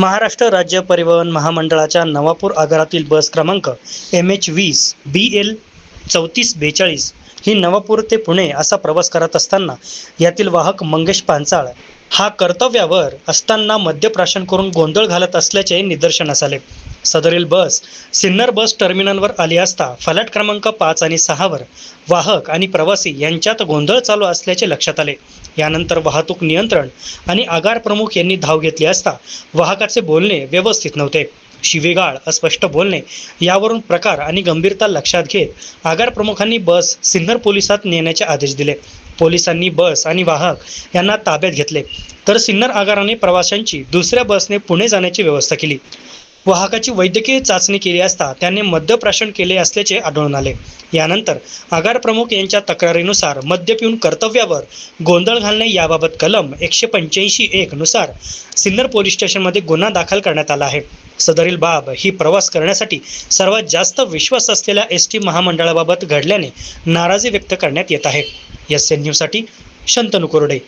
महाराष्ट्र राज्य परिवहन महामंडळाच्या नवापूर आगारातील बस क्रमांक एम एच वीस बी एल चौतीस बेचाळीस ही नवापूर ते पुणे असा प्रवास करत असताना यातील वाहक मंगेश पांचाळ हा कर्तव्यावर असताना मद्यप्राशन करून गोंधळ घालत असल्याचे निदर्शनास आले. सदरील बस सिन्नर बस टर्मिनलवर आली असता फलाट क्रमांक पाच आणि सहावर वाहक आणि प्रवासी यांच्यात गोंधळ चालू असल्याचे लक्षात आले. यानंतर वाहतूक नियंत्रण आणि आगार प्रमुख यांनी धाव घेतली असता वाहकाचे बोलणे व्यवस्थित नव्हते. शिवेगाळ अस्पष्ट बोलणे यावरून प्रकार आणि गंभीरता लक्षात घेत आगार प्रमुखांनी बस सिन्नर पोलिसात नेण्याचे आदेश दिले. पोलिसांनी बस आणि वाहक यांना ताब्यात घेतले. तर सिन्नर आगाराने प्रवाशांची दुसऱ्या बसने पुणे जाण्याची व्यवस्था केली. वाहकाची वैद्यकीय चाचणी केली असता त्याने मद्यप्राशन केले असल्याचे आढळून आले. यानंतर आगार प्रमुख यांच्या तक्रारीनुसार मद्य पिऊन कर्तव्यावर गोंधळ घालणे याबाबत कलम एकशे पंच्याऐंशी एक नुसार सिन्नर पोलीस स्टेशनमध्ये गुन्हा दाखल करण्यात आला आहे. सदरील बाब ही प्रवास करण्यासाठी सर्वात जास्त विश्वास असलेल्या एस टी महामंडळाबाबत घडल्याने नाराजी व्यक्त करण्यात येत आहे. एस एन न्यूजसाठी शंतनू कोरडे.